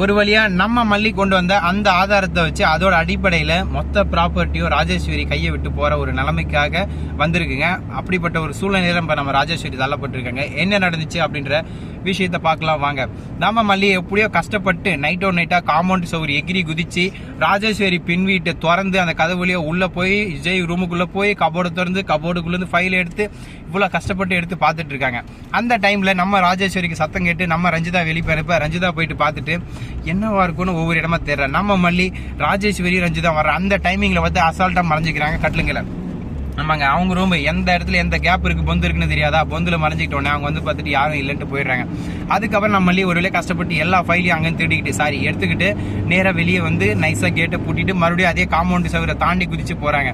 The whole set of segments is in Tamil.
ஒரு வழியா நம்ம மல்லி கொண்டு வந்த அந்த ஆதாரத்தை வச்சு அதோட அடிப்படையில மொத்த ப்ராப்பர்ட்டியும் ராஜேஸ்வரி கையை விட்டு போற ஒரு நிலைமைக்காக வந்திருக்குங்க. அப்படிப்பட்ட ஒரு சூழ்நிலையில நம்ம ராஜேஸ்வரி தள்ளப்பட்டிருக்காங்க. என்ன நடந்துச்சு அப்படின்ற விஷயத்தை பார்க்கலாம் வாங்க. நம்ம மல்லி எப்படியோ கஷ்டப்பட்டு நைட் ஓ நைட்டா காம்பவுண்ட் சவுரி எகிரி குதிச்சு ராஜேஸ்வரி பின் வீட்டை திறந்து அந்த கதவு வழியாக உள்ள போய் விஜய் ரூமுக்குள்ள போய் கபோர்டு திறந்து கபோர்டுக்குள்ள ஃபைல் எடுத்து இவ்வளவு கஷ்டப்பட்டு எடுத்து பார்த்துட்டு இருக்காங்க. அந்த டைம்ல நம்ம ராஜேஸ்வரிக்கு சத்தம் கேட்டு நம்ம ரஞ்சிதா வெளியே அனுப்ப ரஞ்சிதா போயிட்டு பார்த்துட்டு என்னவா இருக்கும்னு ஒவ்வொரு இடமா தெரியல நம்ம மல்லி ராஜேஸ்வரி ரஞ்சிதா வர்ற அந்த டைமிங்ல வந்து அசால்ட்டா மறைஞ்சிக்கிறாங்க கட்லுங்களை ஆமாங்க அவங்க ரூம் எந்த இடத்துல எந்த கேப் இருக்கு பொந்து இருக்குன்னு தெரியாதா? பொந்தில் மறைஞ்சிக்கிட்டோன்னே அவங்க வந்து பார்த்துட்டு யாரும் இல்லைன்ட்டு போயிடுறாங்க. அதுக்கப்புறம் நம்ம மல்லி ஒரு வேலையை கஷ்டப்பட்டு எல்லா ஃபைலையும் அங்கே தேடிக்கிட்டு சாரி எடுத்துக்கிட்டு நேராக வெளியே வந்து நைஸாக கேட்டை பூட்டிட்டு மறுபடியும் அதே காம்பவுண்ட் சவரை தாண்டி குதிச்சு போகிறாங்க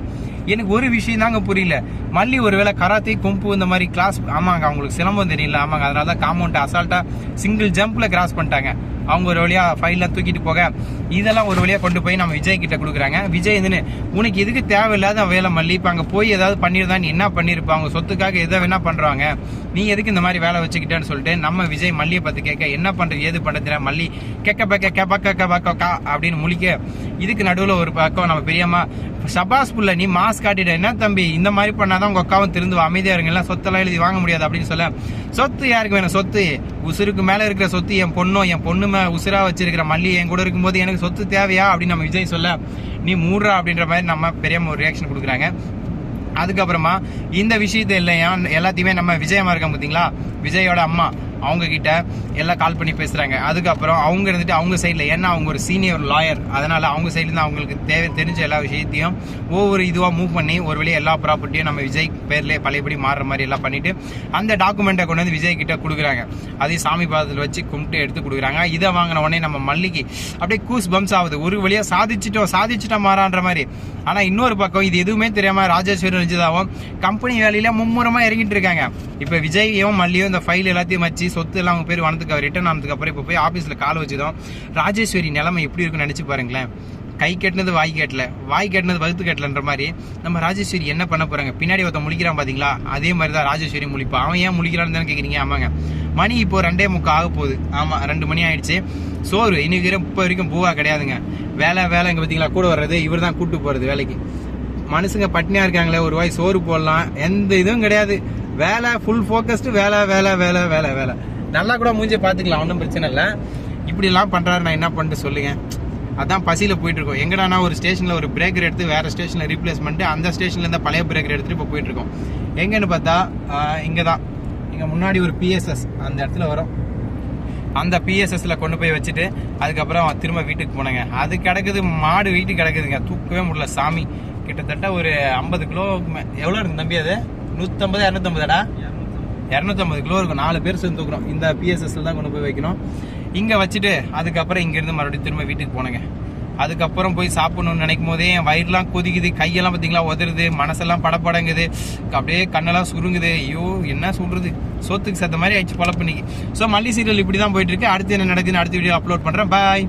எனக்கு ஒரு விஷயம் தாங்க புரியல. மல்லி ஒருவேளை கராத்தே கும்பு இந்த மாதிரி கிளாஸ் ஆமாங்க அவங்களுக்கு சிலம்பம் தெரியல. ஆமாங்க அதனால தான் காம்பவுண்ட் அசால்ட்டாக சிங்கிள் ஜம்பில் கிராஸ் பண்ணிட்டாங்க. அவங்க ஒரு வழியாக ஃபைல்லாம் தூக்கிட்டு போக. இதெல்லாம் ஒரு வழியாக கொண்டு போய் நம்ம விஜய் கிட்ட கொடுக்குறாங்க. விஜய் இதுன்னு உனக்கு எதுக்கு தேவையில்லாத வேலை மல்லி? இப்போ அங்கே போய் ஏதாவது பண்ணியிருந்தா நீ என்ன பண்ணியிருப்பா? அவங்க சொத்துக்காக எதை வேணா பண்றாங்க. நீ எதுக்கு இந்த மாதிரி வேலை வச்சுக்கிட்டேன்னு சொல்லிட்டு நம்ம விஜய் மல்லியை பார்த்து கேட்க என்ன பண்றது ஏது பண்றது மல்லி கேட்க பக்க கே பக்க கே பக்க கா அப்படின்னு முழிக்க இதுக்கு நடுவில் ஒரு பக்கம் நம்ம பெரியம்மா சபாஸ் புள்ள நீ மாஸ் காட்டிட்ட. என்ன தம்பி? இந்த மாதிரி பண்ணாதான் உங்க அக்காவும் திருந்து அமைதியா இருங்க. எல்லாம் சொத்தெல்லாம் எழுதி வாங்க முடியாது அப்படின்னு சொல்ல சொத்து யாருக்கு வேணும்? சொத்து. உசுருக்கு மேல இருக்கிற சொத்து என் பொண்ணும் என் பொண்ணு மே உசுரா வச்சிருக்கிற மல்லி என் கூட இருக்கும்போது எனக்கு சொத்து தேவையா? அப்படின்னு நம்ம விஜய் சொல்ல நீ மூடுறா அப்படின்ற மாதிரி நம்ம பெரியம்மா ஒரு ரியாக்ஷன் கொடுக்குறாங்க. அதுக்கப்புறமா இந்த விஷயத்தை இல்லையா? எல்லாத்தையுமே நம்ம விஜயமா இருக்கோம் பார்த்தீங்களா விஜயோட அம்மா. அவங்க கிட்ட எல்லாம் கால் பண்ணி பேசுறாங்க. அதுக்கப்புறம் அவங்க இருந்துட்டு அவங்க சைடில் ஏன்னா அவங்க ஒரு சீனியர் லாயர் அதனால அவங்க சைட்லேருந்து அவங்களுக்கு தேவை தெரிஞ்ச எல்லா விஷயத்தையும் ஒவ்வொரு இதுவாக மூவ் பண்ணி ஒரு வழியாக எல்லா ப்ராப்பர்ட்டியும் நம்ம விஜய் பேர்ல பழையபடி மாறுற மாதிரி எல்லாம் பண்ணிட்டு அந்த டாக்குமெண்ட்டை கொண்டு வந்து விஜய் கிட்ட கொடுக்குறாங்க. அதையும் சாமி பாதத்தில் வச்சு கும்பிட்டு எடுத்து கொடுக்குறாங்க. இதை வாங்கின உடனே நம்ம மல்லிக்கு அப்படியே கூஸ் பம்ஸ் ஆகுது. ஒரு வழியாக சாதிச்சிட்டோம் சாதிச்சிட்டோம் மாறான்ற மாதிரி. ஆனால் இன்னொரு பக்கம் இது எதுவுமே தெரியாமல் ராஜேஸ்வரி ரஞ்சிதாவும் கம்பெனி வேலையில மும்முரமாக இறங்கிட்டு இருக்காங்க. இப்போ விஜயும் மல்லியும் இந்த ஃபைல் எல்லாத்தையும் வச்சு சொத்து எல்லாம் அவங்க பேர் வனத்துக்கு ரிட்டர்ன் ஆனதுக்கு அப்புறம் இப்போ போய் ஆஃபீஸில் கால் வச்சுதான். ராஜேஸ்வரி நிலைமை எப்படி இருக்குன்னு நினச்சி பாருங்களேன். கை கட்டினது வாய் கேட்டல. வாய் கட்டினது வகுத்து கேட்டலன்ற மாதிரி நம்ம ராஜேஸ்வரி என்ன பண்ண போகிறாங்க பின்னாடி ஒருத்தன் முழிக்கிறான் பார்த்தீங்களா அதே மாதிரி தான் ராஜேஸ்வரி முழிப்பா. அவன் ஏன் முழிக்கிறான்னு தானே கேட்குறீங்க ஆமாங்க. மணி இப்போ ரெண்டே முக்கா ஆக போகுது. ஆமாம் ரெண்டு மணி ஆயிடுச்சு. சோறு இன்னைக்கு இப்போ வரைக்கும் பூவா கிடையாதுங்க. வேலை வேலை இங்கே பார்த்தீங்களா கூட வர்றது இவர் தான் கூட்டு போகிறது வேலைக்கு. மனுஷங்க பட்டினியாக இருக்காங்களே ஒரு வாய் சோறு போடலாம். எந்த இதுவும் கிடையாது. வேலை ஃபுல் ஃபோக்கஸ்டு வேலை வேலை வேலை வேலை வேலை. நல்லா கூட மூஞ்சி பார்த்துக்கலாம் ஒன்றும் பிரச்சனை இல்லை. இப்படிலாம் பண்ணுறாரு நான் என்ன பண்ணிட்டு சொல்லுங்க. அதான் பசியில் போயிட்டுருக்கோம். எங்கடானா ஒரு ஸ்டேஷனில் ஒரு பிரேக்கர் எடுத்து வேறு ஸ்டேஷனில் ரீப்ளேஸ் பண்ணிட்டு அந்த ஸ்டேஷன்லேருந்து பழைய பிரேக்கர் எடுத்துட்டு இப்போ போயிட்டுருக்கோம். எங்கன்னு பார்த்தா இங்கே தான் இங்கே முன்னாடி ஒரு பிஎஸ்எஸ் அந்த இடத்துல வரும். அந்த பிஎஸ்எஸ்ல கொண்டு போய் வச்சுட்டு அதுக்கப்புறம் திரும்ப வீட்டுக்கு போனேங்க. அது கிடக்குது மாடு வீட்டுக்கு கிடக்குதுங்க. தூக்கவே முடியல சாமி. கிட்டத்தட்ட ஒரு ஐம்பது கிலோ மே- எவ்வளவு இருக்கு தம்பி அது? நூத்தம்பது இரநூத்தம்பதுடா இரநூத்தம்பது. கிலோ இருக்கும். நாலு பேர் சேர்ந்து தூக்குறோம். இந்த பிஎஸ்எஸ்ல தான் கொண்டு போய் வைக்கணும். இங்க வச்சுட்டு அதுக்கப்புறம் இங்க இருந்து மறுபடியும் திரும்ப வீட்டுக்கு போனேங்க அதுக்கப்புறம் போய் சாப்பிடணும்னு நினைக்கும் போதே என் வயிறுலாம் கொதிக்குது கையெல்லாம் பார்த்தீங்களா உதறுது மனசெல்லாம் படப்படங்குது அப்படியே கண்ணெல்லாம் சுருங்குது. ஐயோ என்ன சொல்றது? சோத்துக்கு சத்த மாதிரி ஆயிடுச்சு பொழப்பு இன்னைக்கு. ஸோ மல்லி சீரியல் இப்படி தான் போயிட்டு இருக்கு. அடுத்து என்ன நடக்குதுன்னு அடுத்த வீடியோ அப்லோட் பண்றேன். பாய்